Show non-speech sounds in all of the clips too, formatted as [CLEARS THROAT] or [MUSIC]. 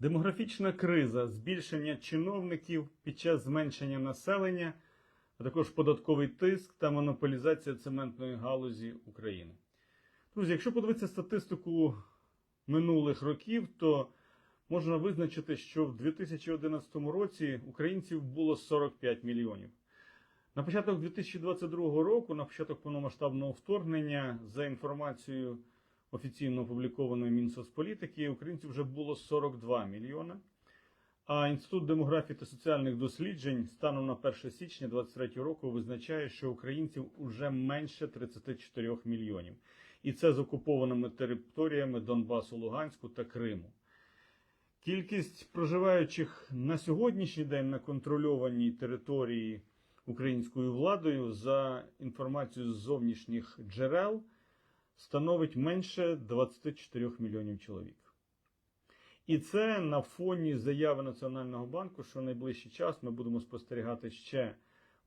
Демографічна криза, збільшення чиновників під час зменшення населення, а також податковий тиск та монополізація цементної галузі України. Друзі, якщо подивитися статистику минулих років, то можна визначити, що в 2011 році українців було 45 мільйонів. На початок 2022 року, на початок повномасштабного вторгнення, за інформацією офіційно опублікованої Мінсоцполітики, українців вже було 42 мільйона. А Інститут демографії та соціальних досліджень станом на 1 січня 2023 року визначає, що українців уже менше 34 мільйонів. І це з окупованими територіями Донбасу, Луганську та Криму. Кількість проживаючих на сьогоднішній день на контрольованій території українською владою за інформацією з зовнішніх джерел становить менше 24 мільйонів чоловік. І це на фоні заяви Національного банку, що в найближчий час ми будемо спостерігати ще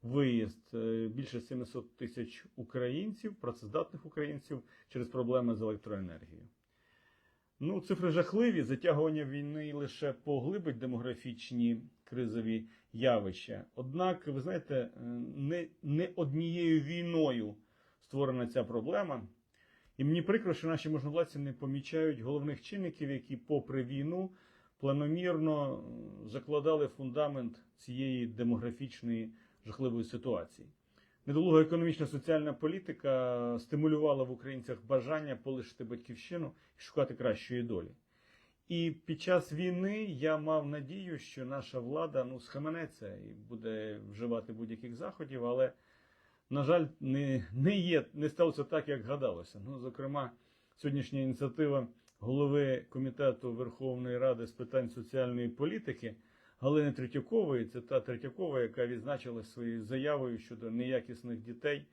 виїзд е, більше 700 тисяч українців, працездатних українців через проблеми з електроенергією. Ну, цифри жахливі. Затягування війни лише поглибить демографічні кризові явища. Однак, ви знаєте, е, не, не однією війною створена ця проблема. І мені прикро, що наші можновладці не помічають головних чинників, які, попри війну, планомірно закладали фундамент цієї демографічної жахливої ситуації. Недолуга економічна соціальна політика стимулювала в українцях бажання полишити батьківщину і шукати кращої долі. І під час війни я мав надію, що наша влада ну, схаменеться і буде вживати будь-яких заходів, але, на жаль, не, не, є, не сталося так, як гадалося. Ну, зокрема, сьогоднішня ініціатива голови Комітету Верховної Ради з питань соціальної політики. Галини Третьякової, це та Третьякова, яка відзначилась своєю заявою щодо неякісних дітей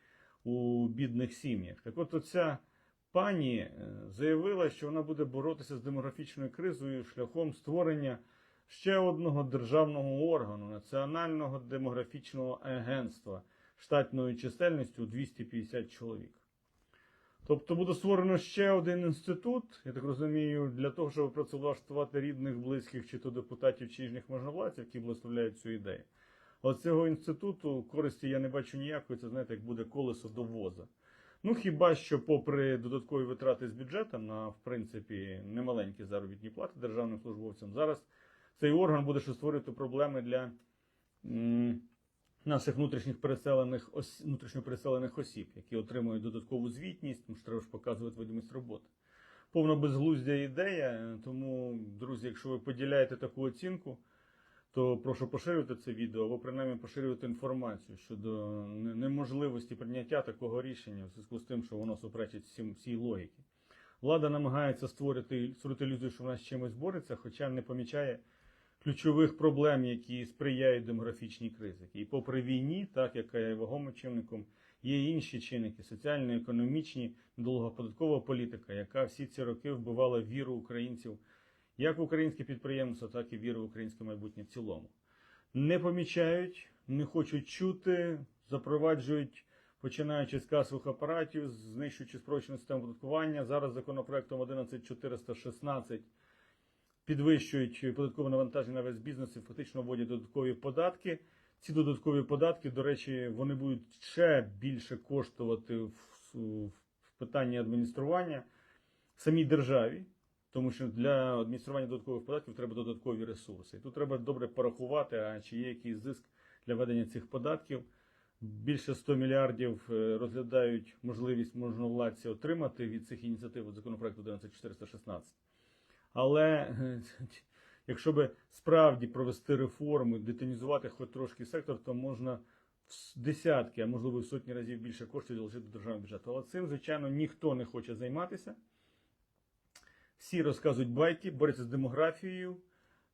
у бідних сім'ях. Так от оця пані е, заявила, що вона буде боротися з демографічною кризою шляхом створення ще одного державного органу Національного демографічного агентства штатною чисельністю 250 чоловік. Тобто буде створено ще один інститут, я так розумію, для того, щоб працевлаштувати рідних, близьких, чи то депутатів, чи їхніх можновладців, які благословляють цю ідею. От цього інституту користі я не бачу ніякої, це знаєте, як буде колесо до воза. Ну хіба що, попри додаткові витрати з бюджету на в принципі немаленькі заробітні плати державним службовцям, зараз цей орган буде ще створювати проблеми для. Наших внутрішніх переселених внутрішньо переселених осіб, які отримують додаткову звітність, тому що треба ж показувати видимість роботи. Повно безглуздя ідея. Тому, друзі, якщо ви поділяєте таку оцінку, то прошу поширювати це відео або принаймні поширювати інформацію щодо неможливості прийняття такого рішення в зв'язку з тим, що воно суперечить всім всій логіки. Влада намагається створити, створити ілюзію, що вона з чимось бореться, хоча не помічає ключових проблем, які сприяють демографічній кризі. І попри війні, так яка є вагомим чинником, є інші чинники соціально-економічні, довгоподаткова політика, яка всі ці роки вбивала віру українців як в українське підприємство, так і віру в українське майбутнє в цілому. Не помічають, не хочуть чути, запроваджують. Починаючи з касових апаратів, знищуючи спрощену систему податкування, зараз законопроектом 11416 підвищують податкове навантаження на весь бізнес і фактично вводять додаткові податки. Ці додаткові податки, до речі, вони будуть ще більше коштувати в, в питанні адміністрування самій державі, тому що для адміністрування додаткових податків треба додаткові ресурси. І тут треба добре порахувати, а чи є якийсь зиск для ведення цих податків. Більше 100 мільярдів е, розглядають можливість можновладці отримати від цих ініціатив від законопроекту 11416. Але [LAUGHS] якщо би справді провести реформу, деталізувати хоч трошки сектор, то можна в десятки, а можливо в сотні разів більше коштів залишити до державного бюджету. Але цим, звичайно, ніхто не хоче займатися. Всі розказують байки, борються з демографією.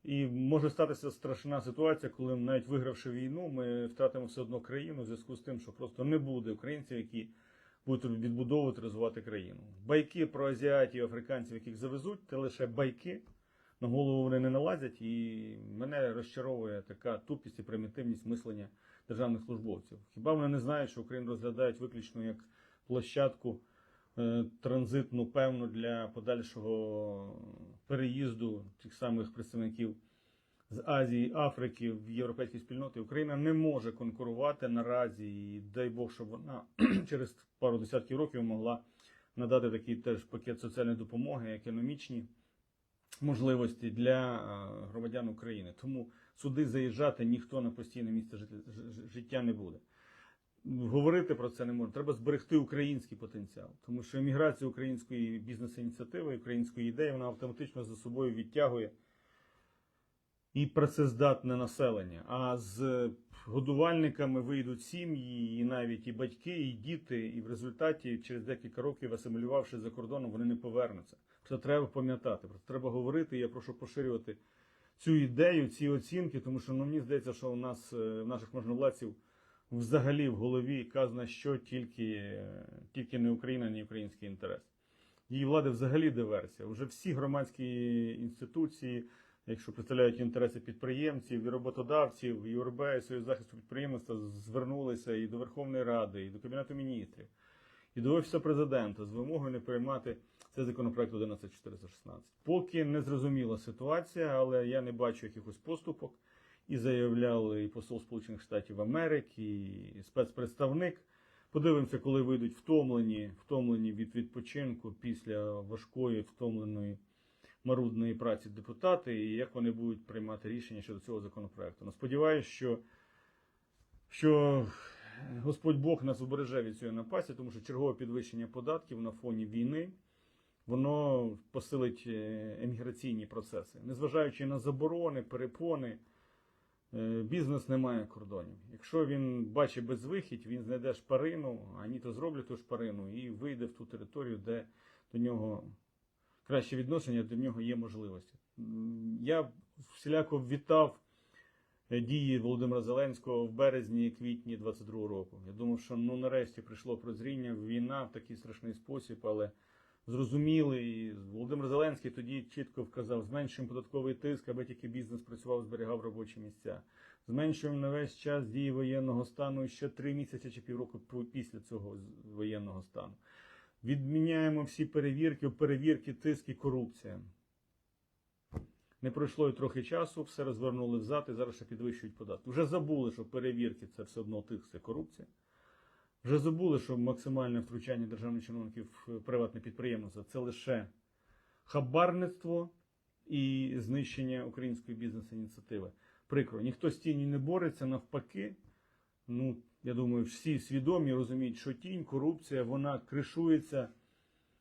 І може статися страшна ситуація, коли навіть вигравши війну, ми втратимо все одно країну в зв'язку з тим, що просто не буде українців, які будуть відбудовувати, розвивати країну. Байки про азіатів, африканців, яких завезуть, це лише байки. На голову вони не налазять, і мене розчаровує така тупість і примітивність мислення державних службовців. Хіба вони не знають, що Україну розглядають виключно як площадку е, транзитну певну для подальшого переїзду тих самих представників з Азії, Африки в європейські спільноти. Україна не може конкурувати наразі, і дай Бог, щоб вона [CLEARS THROAT] через пару десятків років могла надати такий теж пакет соціальної допомоги, економічні можливості для е, громадян України. Тому сюди заїжджати ніхто на постійне місце життя не буде. Говорити про це не можна. Треба зберегти український потенціал, тому що еміграція української бізнес-ініціативи, української ідеї, вона автоматично за собою відтягує і працездатне населення. А з годувальниками вийдуть сім'ї, і навіть і батьки, і діти, і в результаті через декілька років, асимілювавши за кордоном, вони не повернуться. Це треба пам'ятати. Про це треба говорити. Я прошу поширювати цю ідею, ці оцінки, тому що ну, мені здається, що у нас е, в наших можновладців взагалі в голові казано, що тільки, е, тільки не Україна, не український інтерес. Її влади взагалі диверсія. Уже всі громадські інституції, якщо представляють інтереси підприємців і роботодавців, і УРБ, і Союз захисту підприємництва звернулися і до Верховної Ради, і до Кабінету міністрів, і до Офісу президента з вимогою не приймати цей законопроект 11416. Поки не зрозуміла ситуація, але я не бачу якихось поступок. І заявляли і посол Сполучених Штатів Америки, і спецпредставник. Подивимося, коли вийдуть втомлені, втомлені від відпочинку після важкої, втомленої марудної праці депутати, і як вони будуть приймати рішення щодо цього законопроекту. Ну, сподіваюся, що, що Господь Бог нас убереже від цієї напасті, тому що чергове підвищення податків на фоні війни воно посилить е, еміграційні процеси, незважаючи на заборони, перепони. Е, Бізнес не має кордонів. Якщо він бачить безвихідь, він знайде шпарину, а ні то зроблять ту шпарину і вийде в ту територію, де до нього краще відношення, до нього є можливості. Я всіляко вітав е, дії Володимира Зеленського в березні квітні 22 року. Я думав, що ну нарешті прийшло прозріння, війна в такий страшний спосіб, але зрозуміли. Володимир Зеленський тоді чітко вказав, зменшуємо податковий тиск, аби тільки бізнес працював, зберігав робочі місця. Зменшуємо на весь час дії воєнного стану ще три місяці чи півроку після цього воєнного стану. Відміняємо всі перевірки, перевірки, тиск і корупція. Не пройшло і трохи часу, все розвернули взад і зараз ще підвищують податки. Вже забули, що перевірки це все одно тиск, це корупція. Вже забули, що максимальне втручання державних чиновників в приватне підприємство це лише хабарництво і знищення української бізнес-ініціативи. Прикро, ніхто з тіні не бореться, навпаки. Ну, я думаю, всі свідомі розуміють, що тінь, корупція, вона кришується,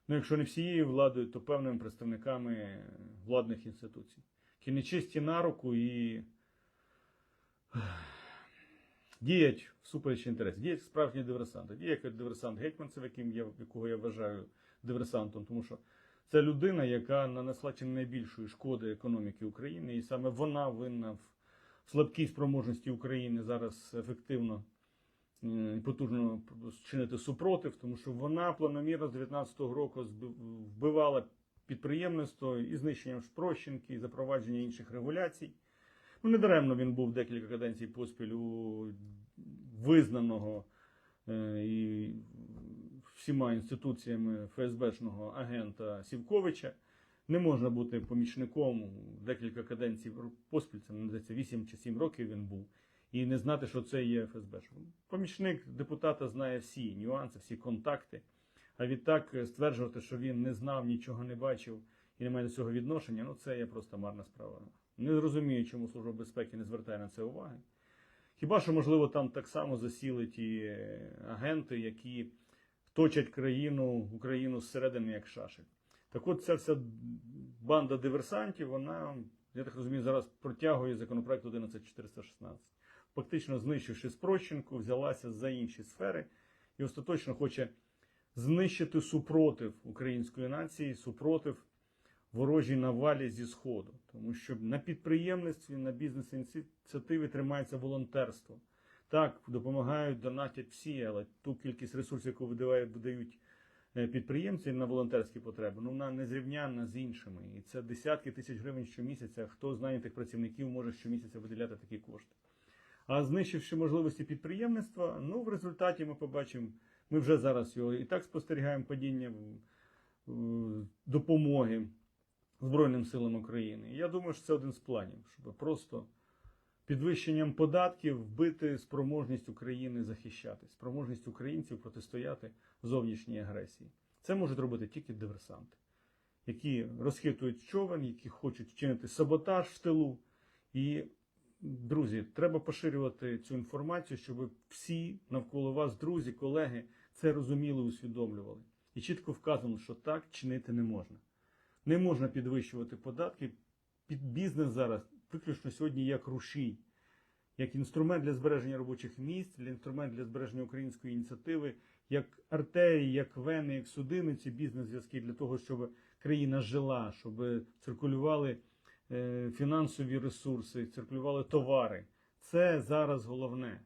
ну, якщо не всією владою, то певними представниками владних інституцій, які нечисті на руку і діють всупереч інтересів, діють справжні диверсанти. Діє як диверсант Гетьманцев, яким я, якого я вважаю диверсантом, тому що це людина, яка нанесла чи найбільшої шкоди економіки України, і саме вона винна в слабкій спроможності України зараз ефективно потужно чинити супротив, тому що вона планомірно з 19-го року вбивала підприємництво і знищенням спрощенки, і запровадження інших регуляцій. Ну, недаремно він був декілька каденцій поспіль у визнаного е, і всіма інституціями ФСБшного агента Сівковича. Не можна бути помічником декілька каденцій поспіль, це мені здається 8 чи 7 років він був, і не знати, що це є ФСБ. Помічник депутата знає всі нюанси, всі контакти. А відтак е, стверджувати, що він не знав, нічого не бачив і не має до цього відношення, ну це є просто марна справа. Не розумію, чому Служба безпеки не звертає на це уваги. Хіба що, можливо, там так само засіли ті е, агенти, які точать країну, Україну зсередини як шашик. Так от ця вся банда диверсантів, вона, я так розумію, зараз протягує законопроект 11416. Фактично знищивши спрощенку, взялася за інші сфери і остаточно хоче знищити супротив української нації, супротив ворожій навалі зі Сходу. Тому що на підприємництві, на бізнес-ініціативі тримається волонтерство. Так, допомагають, донатять всі, але ту кількість ресурсів, яку видають е, підприємці на волонтерські потреби, ну вона незрівнянна з іншими. І це десятки тисяч гривень щомісяця. Хто з нанятих працівників може щомісяця виділяти такі кошти? А знищивши можливості підприємництва, ну в результаті ми побачимо Ми вже зараз його і так спостерігаємо падіння допомоги Збройним силам України. Я думаю, що це один з планів, щоб просто підвищенням податків вбити спроможність України захищатись, спроможність українців протистояти зовнішній агресії. Це можуть робити тільки диверсанти, які розхитують човен, які хочуть вчинити саботаж в тилу. І, друзі, треба поширювати цю інформацію, щоб всі навколо вас, друзі, колеги, це розуміли, усвідомлювали. І чітко вказано, що так чинити не можна. Не можна підвищувати податки. Під бізнес зараз виключно сьогодні як рушій, як інструмент для збереження робочих місць, для інструмент для збереження української ініціативи, як артерії, як вени, як судини, ці бізнес-зв'язки для того, щоб країна жила, щоб циркулювали фінансові ресурси, циркулювали товари. Це зараз головне,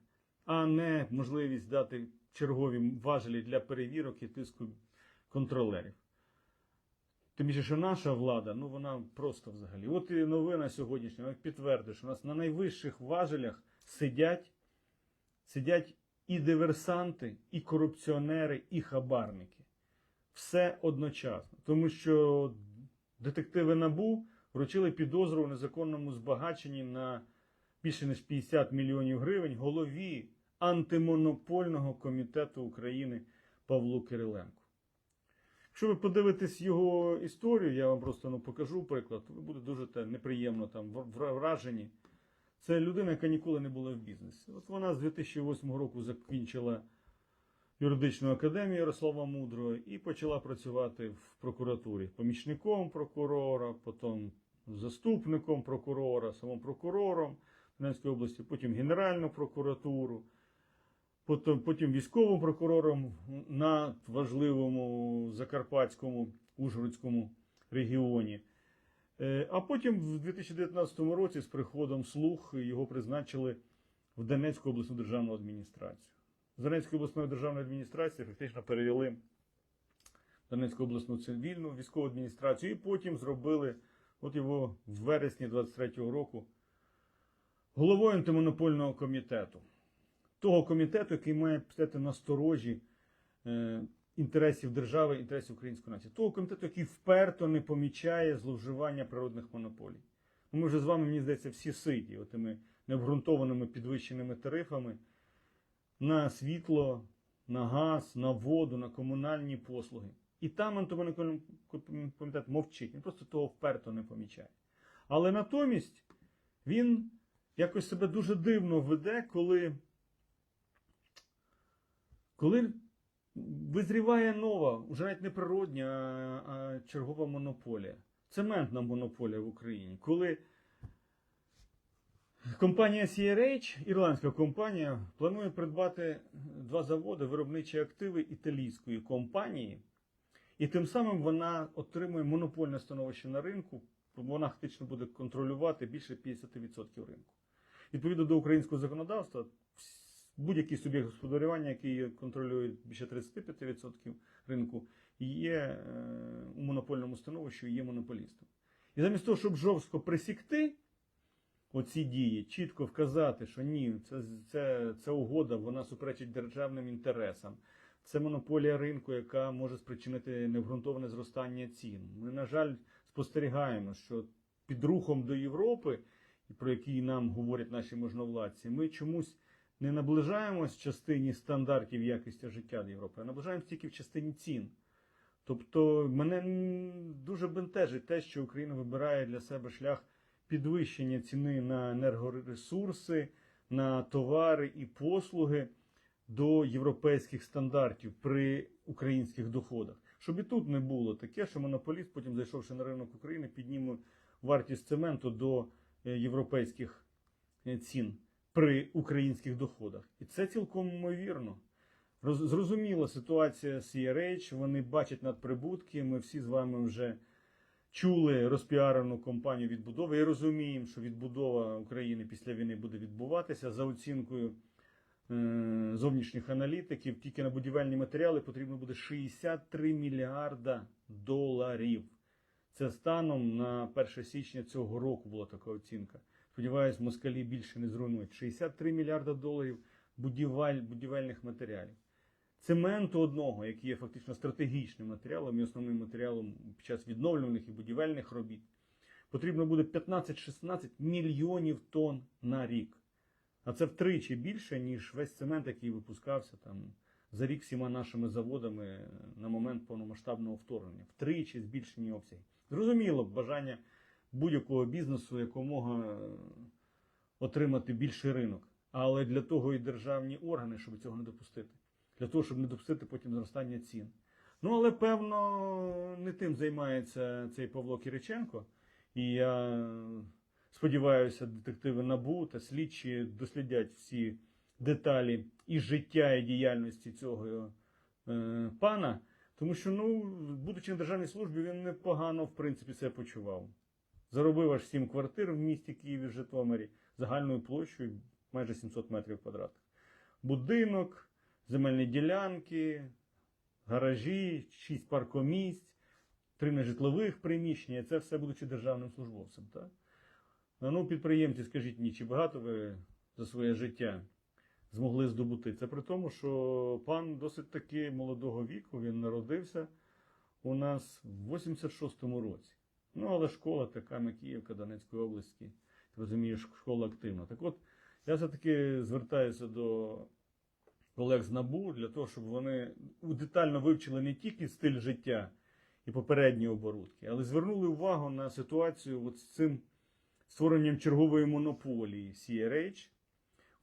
а не можливість дати чергові важелі для перевірок і тиску контролерів. Тим більше, що наша влада, ну вона просто взагалі. От і новина сьогоднішня підтвердить, що у нас на найвищих важелях сидять, сидять і диверсанти, і корупціонери, і хабарники. Все одночасно. Тому що детективи НАБУ вручили підозру у незаконному збагаченні на більше ніж 50 мільйонів гривень голові антимонопольного комітету України Павлу Кириленку. Якщо ви подивитесь його історію, я вам просто ну, покажу приклад, ви будете дуже те, неприємно там вражені. Це людина, яка ніколи не була в бізнесі. От вона з 2008 року закінчила юридичну академію Ярослава Мудрого і почала працювати в прокуратурі помічником прокурора, потім заступником прокурора, самим прокурором Донецької області, потім Генеральну прокуратуру потім, військовим прокурором на важливому Закарпатському Ужгородському регіоні. Е, А потім в 2019 році з приходом слух його призначили в Донецьку обласну державну адміністрацію. З Донецької обласної державної адміністрації фактично перевели Донецьку обласну цивільну військову адміністрацію, і потім зробили от його в вересні 23-го року головою антимонопольного комітету того комітету, який має стояти на сторожі е, інтересів держави, інтересів української нації, того комітету, який вперто не помічає зловживання природних монополій. Ну, Ми вже з вами, мені здається, всі ситі отими необґрунтованими підвищеними тарифами на світло, на газ, на воду, на комунальні послуги. І там антимонопольний комітет мовчить, він просто того вперто не помічає. Але натомість він якось себе дуже дивно веде, коли коли визріває нова, вже навіть не природня, а, чергова монополія, цементна монополія в Україні, коли компанія CRH, ірландська компанія, планує придбати два заводи, виробничі активи італійської компанії, і тим самим вона отримує монопольне становище на ринку, вона фактично буде контролювати більше 50% ринку. Відповідно до українського законодавства, будь-який суб'єкт господарювання, який контролює більше 35% ринку, є е, у монопольному становищі, є монополістом. І замість того, щоб жорстко присікти оці дії, чітко вказати, що ні, це, це, це угода, вона суперечить державним інтересам. Це монополія ринку, яка може спричинити необґрунтоване зростання цін. Ми, на жаль, спостерігаємо, що під рухом до Європи, про який нам говорять наші можновладці, ми чомусь не наближаємось частині стандартів якості життя до Європи, а наближаємось тільки в частині цін. Тобто мене дуже бентежить те, що Україна вибирає для себе шлях підвищення ціни на енергоресурси, на товари і послуги до європейських стандартів при українських доходах. Щоб і тут не було таке, що монополіст, потім зайшовши на ринок України, підніме вартість цементу до е, європейських е, цін при українських доходах. І це цілком ймовірно. Зрозуміла ситуація CRH, вони бачать надприбутки. Ми всі з вами вже чули розпіарену компанію відбудови і розуміємо, що відбудова України після війни буде відбуватися за оцінкою зовнішніх аналітиків. Тільки на будівельні матеріали потрібно буде 63 мільярда доларів. Це станом на 1 січня цього року була така оцінка. Сподіваюсь, москалі більше не зруйнують. 63 мільярда доларів будівель, будівельних матеріалів. цементу одного, який є фактично стратегічним матеріалом і основним матеріалом під час відновлюваних і будівельних робіт, потрібно буде 15-16 мільйонів тонн на рік. А це втричі більше, ніж весь цемент, який випускався там за рік всіма нашими заводами на момент повномасштабного вторгнення. Втричі збільшені обсяги. Зрозуміло, бажання будь-якого бізнесу якомога е, отримати більший ринок. Але для того і державні органи, щоб цього не допустити. Для того, щоб не допустити потім зростання цін. Ну, але певно, не тим займається цей Павло Кириченко. І я сподіваюся, детективи НАБУ та слідчі дослідять всі деталі і життя, і діяльності цього е, пана. Тому що, ну, будучи на державній службі, він непогано, в принципі, себе почував. Заробив аж 7 квартир в місті Києві, Житомирі, загальною площею майже 700 метрів квадратних. Будинок, земельні ділянки, гаражі, 6 паркомісць, 3 нежитлових приміщення. Це все будучи державним службовцем. Так? Ну, підприємці, скажіть мені, чи багато ви за своє життя змогли здобути? Це при тому, що пан досить таки молодого віку, він народився у нас в 86-му році. Ну, але школа така Макіївка Донецької області, розумієш, школа активна. Так от, я все-таки звертаюся до колег з НАБУ для того, щоб вони детально вивчили не тільки стиль життя і попередні оборудки, але звернули увагу на ситуацію от з цим створенням чергової монополії CRH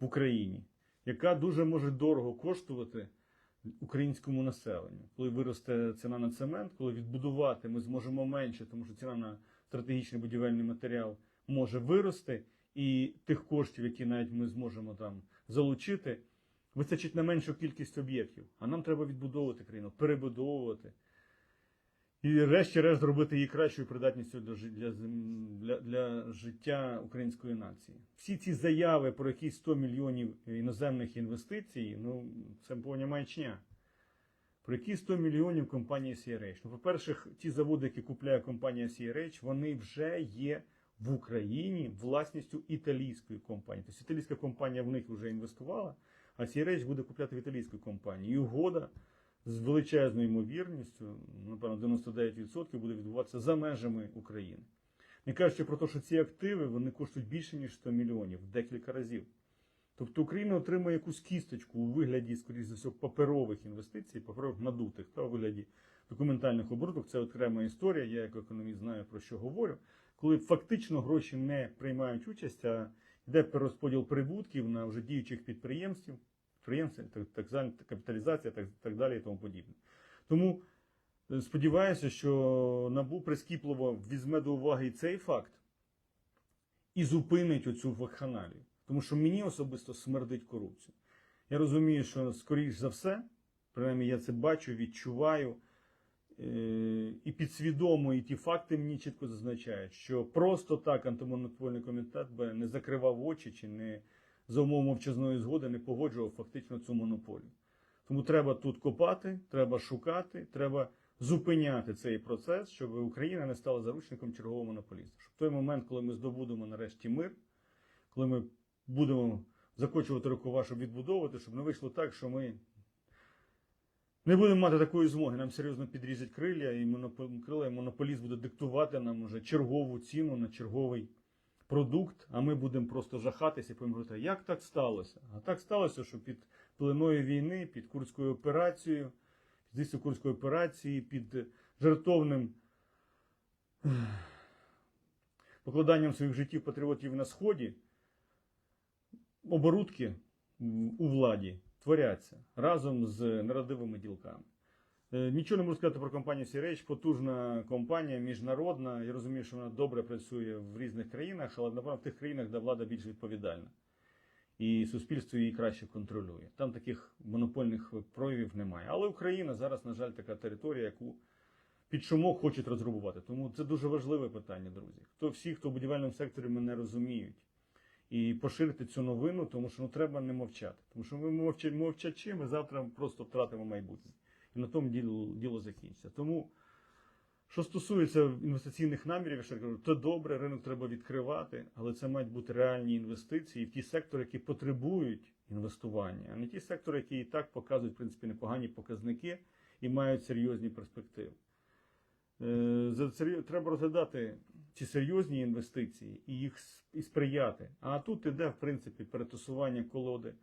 в Україні, яка дуже може дорого коштувати українському населенню. Коли виросте ціна на цемент, коли відбудувати ми зможемо менше, тому що ціна на стратегічний будівельний матеріал може вирости, і тих коштів, які навіть ми зможемо там залучити, вистачить на меншу кількість об'єктів. А нам треба відбудовувати країну, перебудовувати. І решті-решт зробити її кращою придатністю для, для, для, життя української нації. Всі ці заяви про якісь 100 мільйонів іноземних інвестицій, ну це повня маячня. Про які 100 мільйонів компанія CRH? Ну, по-перше, ті заводи, які купляє компанія CRH, вони вже є в Україні власністю італійської компанії. Тобто італійська компанія в них вже інвестувала, а CRH буде купляти в італійської компанії. І угода з величезною ймовірністю, напевно, 99% буде відбуватися за межами України. Не кажучи про те, що ці активи вони коштують більше, ніж 100 мільйонів, декілька разів. Тобто Україна отримує якусь кісточку у вигляді, скоріш за все, паперових інвестицій, паперових надутих, та у вигляді документальних оборудок. Це окрема історія. Я як економіст знаю про що говорю. Коли фактично гроші не приймають участь, а йде перерозподіл прибутків на вже діючих підприємців, підприємців, так, звана капіталізація, так, так далі і тому подібне. Тому е, сподіваюся, що НАБУ прискіпливо візьме до уваги цей факт і зупинить оцю вакханалію. Тому що мені особисто смердить корупцію. Я розумію, що скоріш за все, принаймні я це бачу, відчуваю, е, і підсвідомо, і ті факти мені чітко зазначають, що просто так антимонопольний комітет би не закривав очі чи не за умов мовчазної згоди не погоджував фактично цю монополію. Тому треба тут копати, треба шукати, треба зупиняти цей процес, щоб Україна не стала заручником чергового монополіста. Щоб той момент, коли ми здобудемо нарешті мир, коли ми будемо закочувати рукава, щоб відбудовувати, щоб не вийшло так, що ми не будемо мати такої змоги. Нам серйозно підрізать крилля, і монопол- крила, і монополіст буде диктувати нам уже чергову ціну на черговий продукт, а ми будемо просто жахатися і говорити, як так сталося? А так сталося, що під пленою війни, під Курською операцією, під Курської операції, під жертовним покладанням своїх життів патріотів на Сході, оборудки у владі творяться разом з нерадивими ділками. Е, Нічого не можу сказати про компанію Сіреч. Потужна компанія, міжнародна. Я розумію, що вона добре працює в різних країнах, але напевно в тих країнах, де влада більш відповідальна. І суспільство її краще контролює. Там таких монопольних проявів немає. Але Україна зараз, на жаль, така територія, яку під шумок хочуть розграбувати. Тому це дуже важливе питання, друзі. Хто всі, хто в будівельному секторі мене розуміють. І поширити цю новину, тому що ну, треба не мовчати. Тому що ми мовча- мовчачи, ми завтра просто втратимо майбутнє. І на тому діло, діло закінчиться. Тому Що стосується інвестиційних намірів, я ще кажу, то добре, ринок треба відкривати, але це мають бути реальні інвестиції в ті сектори, які потребують інвестування, а не ті сектори, які і так показують в принципі непогані показники і мають серйозні перспективи. Е, Треба розглядати ці серйозні інвестиції і їх і сприяти. А тут іде, в принципі, перетасування колоди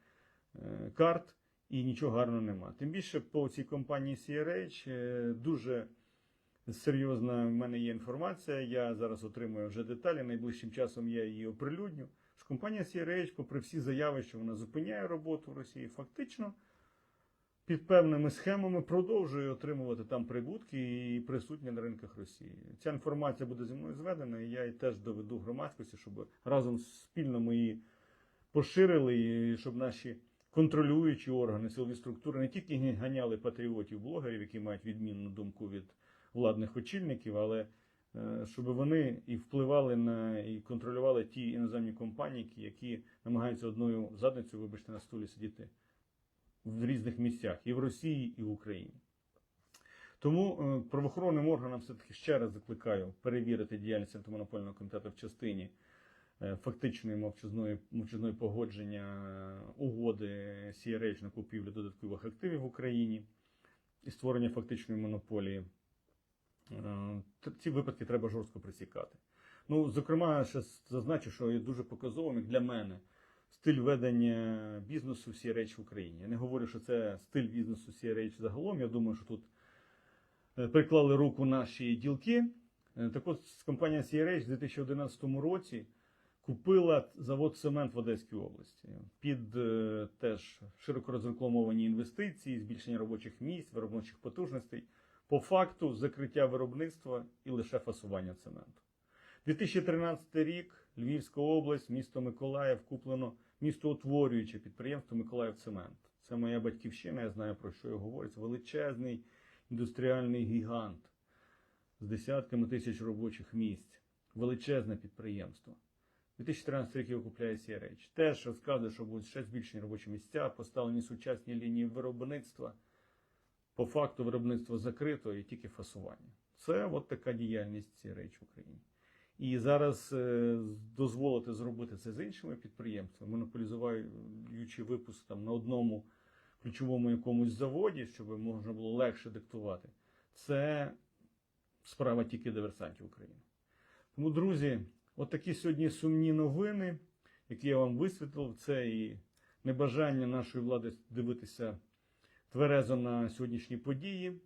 е, карт і нічого гарного нема. Тим більше по цій компанії CRH е, дуже серйозна в мене є інформація. Я зараз отримую вже деталі. Найближчим часом я її оприлюдню. Що компанія CRH, попри всі заяви, що вона зупиняє роботу в Росії, фактично під певними схемами продовжує отримувати там прибутки і присутня на ринках Росії. Ця інформація буде зі мною зведена, і я її теж доведу громадськості, щоб разом спільно ми її поширили, і щоб наші контролюючі органи, силові структури не тільки ганяли патріотів, блогерів, які мають відмінну думку від владних очільників, але е, щоб вони і впливали на і контролювали ті іноземні компанії, які намагаються одною задницею, вибачте, на столі сидіти в різних місцях і в Росії, і в Україні. Тому е, правоохоронним органам все-таки ще раз закликаю перевірити діяльність антимонопольного комітету в частині фактичної мовчазної, мовчазної погодження е, угоди CRH на купівлю додаткових активів в Україні і створення фактичної монополії. Е, Ці випадки треба жорстко присікати. Ну, зокрема, ще зазначу, що є дуже показовим як для мене стиль ведення бізнесу CRH в Україні. Я не говорю, що це стиль бізнесу CRH загалом. Я думаю, що тут е, приклали руку наші ділки. Е, Так от компанія CRH в 2011 році купила завод цемент в Одеській області під е, теж широко розрекламовані інвестиції, збільшення робочих місць, виробничих потужностей, по факту закриття виробництва і лише фасування цементу. 2013 рік Львівська область, місто Миколаїв куплено містоутворююче підприємство Миколаїв Цемент. Це моя батьківщина, я знаю про що я говорю. Це величезний індустріальний гігант з десятками тисяч робочих місць. Величезне підприємство. 2013 рік купляє CRH. Теж розказує, що будуть ще збільшені робочі місця, поставлені сучасні лінії виробництва. По факту виробництво закрито і тільки фасування. Це от така діяльність CRH в Україні. І зараз е, дозволити зробити це з іншими підприємствами, монополізуючи випуск там на одному ключовому якомусь заводі, щоб можна було легше диктувати, це справа тільки диверсантів України. Тому, друзі, от такі сьогодні сумні новини, які я вам висвітлив, це і небажання нашої влади дивитися тверезо на сьогоднішні події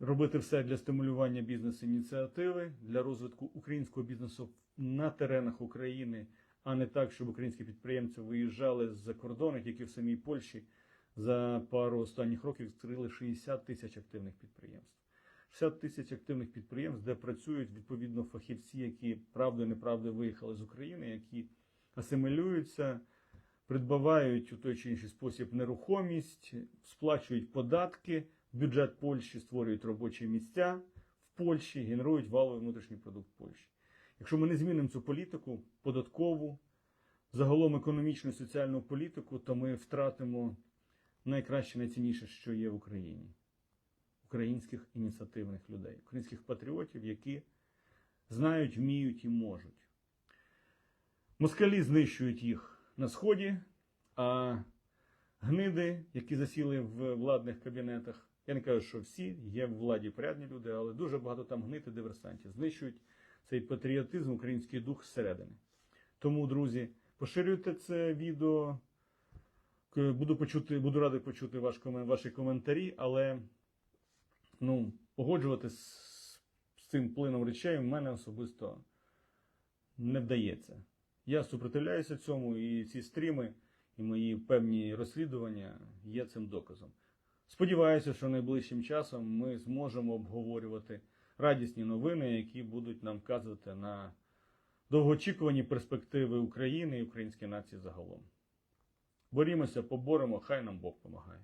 робити все для стимулювання бізнес-ініціативи, для розвитку українського бізнесу на теренах України, а не так, щоб українські підприємці виїжджали з-за кордону, тільки в самій Польщі за пару останніх років відкрили 60 тисяч активних підприємств. 60 тисяч активних підприємств, де працюють відповідно фахівці, які правдою неправдою виїхали з України, які асимілюються, придбавають у той чи інший спосіб нерухомість, сплачують податки бюджет Польщі, створюють робочі місця в Польщі, генерують валовий внутрішній продукт Польщі. Якщо ми не змінимо цю політику, податкову, загалом економічну і соціальну політику, то ми втратимо найкраще, найцінніше, що є в Україні українських ініціативних людей, українських патріотів, які знають, вміють і можуть. Москалі знищують їх на сході, а гниди, які засіли в владних кабінетах, я не кажу, що всі є в владі порядні люди, але дуже багато там гнид і диверсантів знищують цей патріотизм, український дух зсередини. Тому, друзі, поширюйте це відео. Буду почути, буду радий почути ваш ваші коментарі, але ну, погоджуватися з, з цим плином речей в мене особисто не вдається. Я супротивляюся цьому, і ці стріми, і мої певні розслідування є цим доказом. Сподіваюся, що найближчим часом ми зможемо обговорювати радісні новини, які будуть нам вказувати на довгоочікувані перспективи України і української нації загалом. Борімося, поборемо, хай нам Бог допомагає.